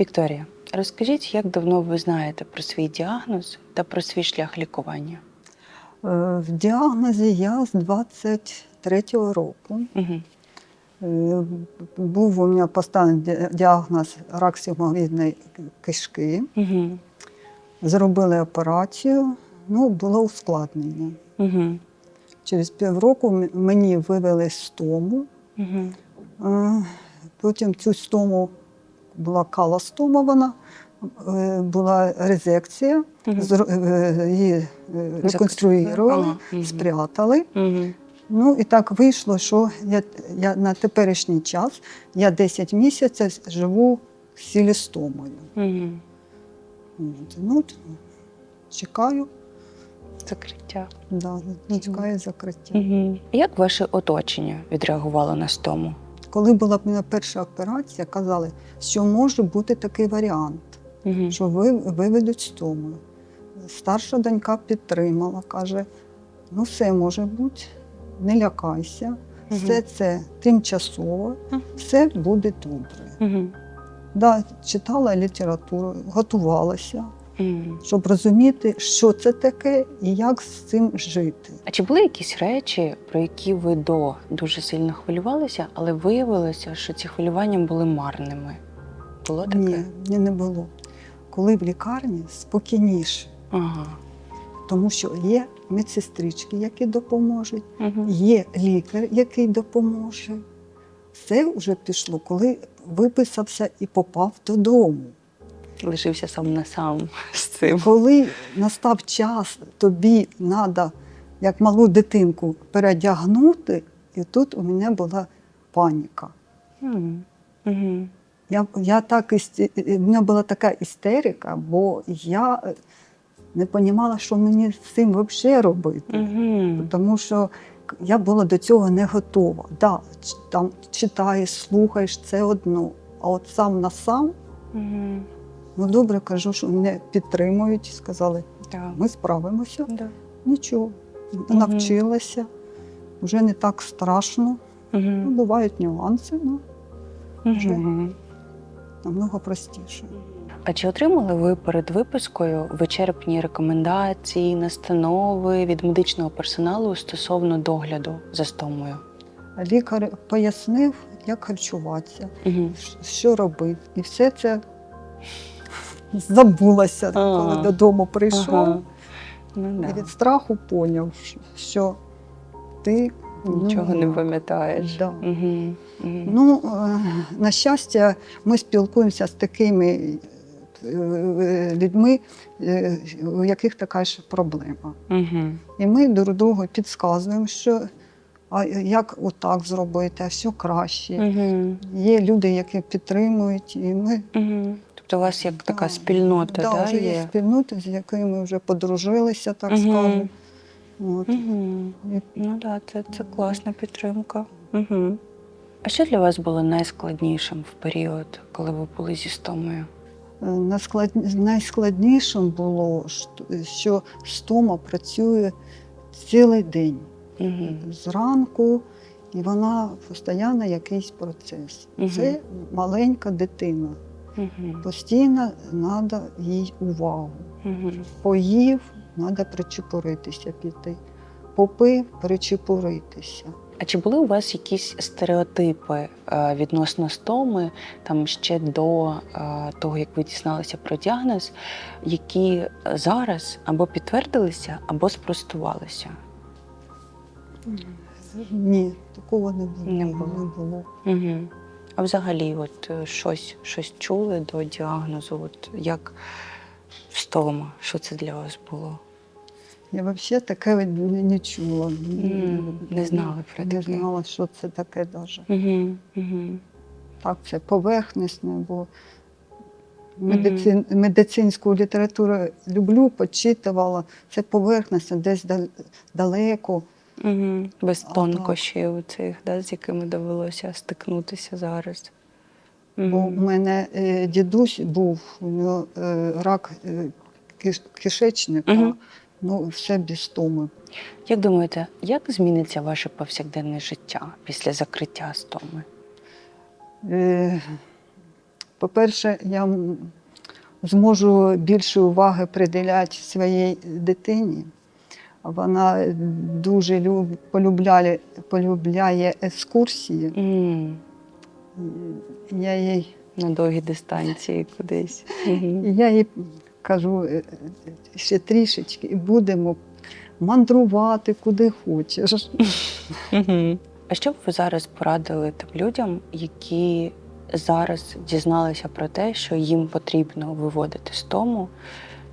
Вікторія, розкажіть, як давно ви знаєте про свій діагноз та про свій шлях лікування? Е, В діагнозі я з 23-го року. Угу. Був у мене поставлений діагноз рак сігмовидної кишки. Угу. Зробили операцію, ну, було ускладнення. Угу. Через півроку мені вивели стому. Угу. Потім цю стому була калостома, вона е, була резекція, е, її е, реконструювали, спрятали. Угу. Ну і так вийшло, що я, я на теперішній час я 10 місяців живу з сілістомою. Угу. Ну, чекаю, Закриття. да, чекаю закриття. Угу. Як ваше оточення відреагувало на стому? Коли була в мене перша операція, казали, що може бути такий варіант, Угу. що ви виведуть стому. Старша донька підтримала, каже: ну все може бути, не лякайся, все це тимчасово, все буде добре. Угу. Да, читала літературу, готувалася, Угу. Щоб розуміти, що це таке і як з цим жити. А чи були якісь речі, про які ви до дуже сильно хвилювалися, але виявилося, що ці хвилювання були марними? Було таке? Ні, ні, не було. Коли в лікарні спокійніше, Ага. тому що є медсестрички, які допоможуть, Угу. є лікар, який допоможе. Це вже пішло, коли виписався і попав додому. Лишився сам на сам з цим. Коли настав час, тобі треба, як малу дитинку, передягнути, і тут у мене була паніка. Угу. Я, я так, істі- в мене була така істерика, бо я е, не розуміла, що мені з цим взагалі робити. Тому що я була до цього не готова. Да, там читаєш, слухаєш, це одно. А от сам на сам. Ну добре кажу, що мене підтримують, сказали, Да. ми справимося. Да. Нічого, навчилася, вже не так страшно. Ну, Угу. бувають нюанси, ну вже. Угу. намного простіше. А чи отримали ви перед випискою вичерпні рекомендації, настанови від медичного персоналу стосовно догляду за стомою? Лікар пояснив, як харчуватися, Угу. що робити. І все це забулося, А. коли додому прийшов. Ага. Ну, І від страху поняв, що ти Нічого ну, не пам'ятаєш. Да. Угу. Угу. Ну, е, на щастя, ми спілкуємося з такими е, людьми, е, у яких така ж проблема. угу. І ми друг другу підказуємо, що а як отак зробити, а все краще. Угу. Є люди, які підтримують, і ми Угу. Тобто у вас як така спільнота, да, да, вже є є? спільнота, з якою ми вже подружилися, так Мгм. скажемо. От. Угу. І Ну так, да, це, це класна підтримка. Угу. А що для вас було найскладнішим в період, коли ви були зі стомою? Е, Найскладнішим було, що- стома працює цілий день Угу. зранку, і вона постійно якийсь процес. Мгм. Це маленька дитина. Угу. Постійно треба їй увагу. Угу. Поїв, треба причепуритися піти. Попив, причепуритися. А чи були у вас якісь стереотипи е, відносно стоми, там ще до е, того, як ви дізналися про діагноз, які зараз або підтвердилися, або спростувалися? Ні, такого не було. Не було. Не було. Угу. А взагалі, от е, щось, щось чули до діагнозу, от як стома, що це для вас було? Я взагалі таке не, чула. М, не знали про Не знала, що це таке навіть. Угу. Угу. Так, це поверхностне, бо медицин, медицинську літературу люблю, почитувала. Це поверхностне, десь далеко. Угу. Без А, тонкощів цих, да, з якими довелося стикнутися зараз. Бо в мене е, дідусь був, у нього е, рак е, киш- кишечника, Мгм. ну все без стоми. Як думаєте, як зміниться ваше повсякденне життя після закриття стоми? Е, По-перше, я м, зможу більше уваги приділяти своїй дитині. Вона дуже люб, полюбляє, полюбляє екскурсії. М, Я їй, На довгі дистанції кудись. Я їй кажу е, ще трішечки, і будемо мандрувати куди хочеш. А що б ви зараз порадили тим людям, які зараз дізналися про те, що їм потрібно виводити з тому?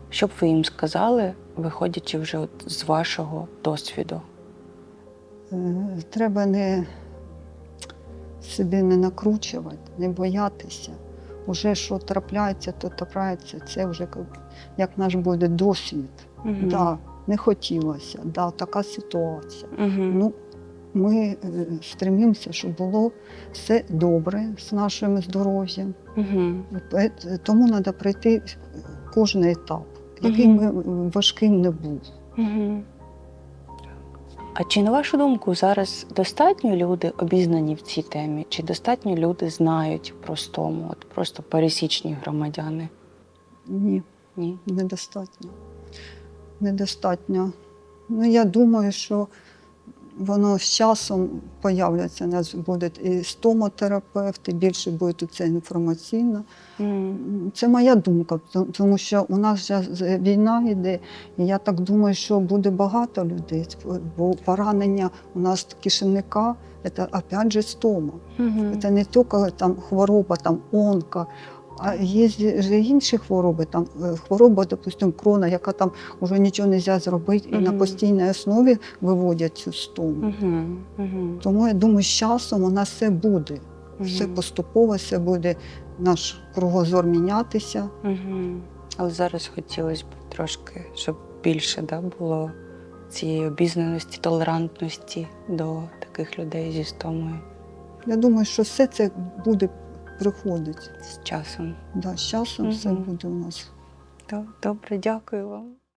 Що б ви їм сказали, виходячи вже от з вашого досвіду? Е, Треба не собі не накручувати, не боятися. Уже що трапляється, то трапляється. Це вже як- як наш буде досвід. Мгм. Да, не хотілося, да, така ситуація. Мгм. Ну, ми е, стремимося, щоб було все добре з нашим здоров'ям. Пе- Тому треба пройти кожен етап, який Мгм. би важким не був. Мгм. А чи на вашу думку зараз достатньо люди обізнані в цій темі? Чи достатньо люди знають про стому? От просто пересічні громадяни? Ні. Ні. Недостатньо. Недостатньо. Ну, я думаю, що воно з часом появляться. У нас будуть і стомотерапевти, більше буде це інформаційно. М. Це моя думка, тому що у нас війна йде, і я так думаю, що буде багато людей. Бо поранення у нас кишевника це опять же стома. Мгм. Це не тільки там хвороба, там онка, а є ж інші хвороби. Там е, хвороба, допустимо, крона, яка там вже нічого не можна зробити, і на постійній основі виводять цю стому. Мгм. Мгм. Тому я думаю, з часом у нас все буде. Все поступово, все буде наш кругозор мінятися. Мгм. Але зараз хотілося б трошки, щоб більше да, було цієї обізнаності, толерантності до таких людей зі стомою Я думаю, що все це буде приходити. з часом. Да, з часом все буде у нас. Добре, дякую вам.